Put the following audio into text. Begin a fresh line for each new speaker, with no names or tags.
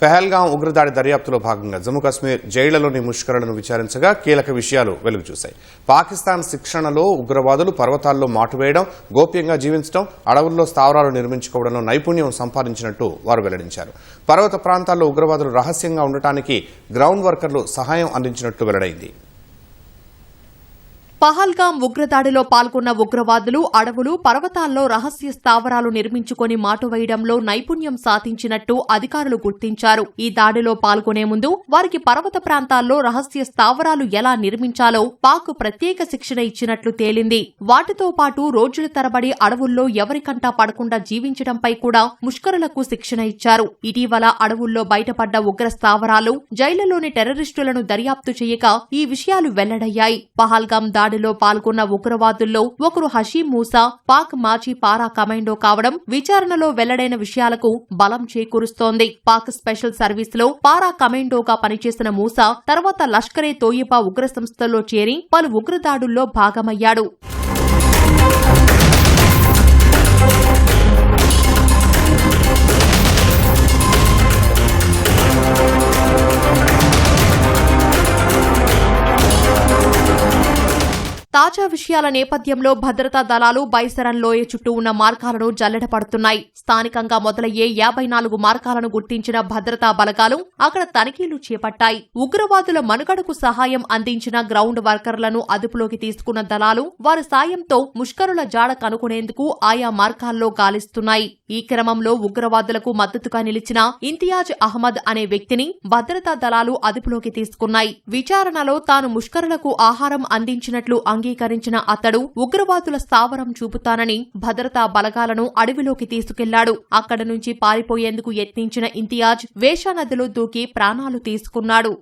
పెహల్గాం ఉగ్రదాడి దర్యాప్తులో భాగంగా జమ్మూ కాశ్మీర్ జైళ్ళలోని ముష్కరలను విచారించగా కీలక విషయాలు వెలుగు చూశాయి పాకిస్తాన్ శిక్షణలో ఉగ్రవాదులు పర్వతాల్లో మాటువేయడం గోప్యంగా జీవించడం అడవుల్లో స్థావరాలు నిర్మించుకోవడంలో నైపుణ్యం సంపాదించినట్టు వారు వెల్లడించారు. పర్వత ప్రాంతాల్లో ఉగ్రవాదులు రహస్యంగా ఉండటానికి గ్రౌండ్ వర్కర్లు సహాయం అందించినట్టు వెల్లడైంది.
పహల్గాం ఉగ్రదాడిలో పాల్గొన్న ఉగ్రవాదులు అడవులు పర్వతాల్లో రహస్య స్థావరాలు నిర్మించుకొని మాటువేయడంలో నైపుణ్యం సాధించినట్టు అధికారులు గుర్తించారు. ఈ దాడిలో పాల్గొనే ముందు వారికి పర్వత ప్రాంతాల్లో రహస్య స్థావరాలు ఎలా నిర్మించాలో పాక్ ప్రత్యేక శిక్షణ ఇచ్చినట్లు తేలింది. వాటితో పాటు రోజుల తరబడి అడవుల్లో ఎవరికంటా పడకుండా జీవించడంపై కూడా ముష్కరులకు శిక్షణ ఇచ్చారు. ఇటీవల అడవుల్లో బయటపడ్డ ఉగ్ర స్థావరాలు జైళ్ళలోని టెర్రరిస్టులను దర్యాప్తు చేయక ఈ విషయాలు వెల్లడయ్యాయి. పహల్గాం దాడిలో పాల్గొన్న ఉగ్రవాదుల్లో ఒకరు హషీం మూసా పాక్ మాజీ పారా కమాండో కావడం విచారణలో వెల్లడైన విషయాలకు బలం చేకూరుస్తోంది. పాక్ స్పెషల్ సర్వీస్లో పారా కమాండోగా పనిచేసిన మూసా తర్వాత లష్కరే తోయిబా ఉగ్ర సంస్థలో చేరి పలు ఉగ్రదాడుల్లో భాగమయ్యాడు. తాజా విషయాల నేపథ్యంలో భద్రతా దళాలు బైసరన్ లోయ చుట్టూ ఉన్న మార్గాలను జల్లెడ పడుతున్నాయి స్థానికంగా మొదలయ్యే యాభై నాలుగు మార్గాలను గుర్తించిన భద్రతా బలగాలు అక్కడ తనిఖీలు చేపట్టాయి. ఉగ్రవాదుల మనుగడకు సహాయం అందించిన గ్రౌండ్ వర్కర్లను అదుపులోకి తీసుకున్న దళాలు వారి సాయంతో ముష్కరుల జాడ కనుగొనేందుకు ఆయా మార్గాల్లో గాలిస్తున్నాయి. ఈ క్రమంలో ఉగ్రవాదులకు మద్దతుగా నిలిచిన ఇంతియాజ్ అహ్మద్ అనే వ్యక్తిని భద్రతా దళాలు అదుపులోకి తీసుకున్నాయి. విచారణలో తాను ముష్కరులకు ఆహారం అందించినట్లు అంగీకరించిన అతడు ఉగ్రవాదుల స్థావరం చూపుతానని భద్రతా బలగాలను అడవిలోకి తీసుకెళ్ళాడు. అక్కడ నుంచి పారిపోయేందుకు యత్నించిన ఇంతియాజ్ వేషానదిలో దూకి ప్రాణాలు తీసుకున్నాడు.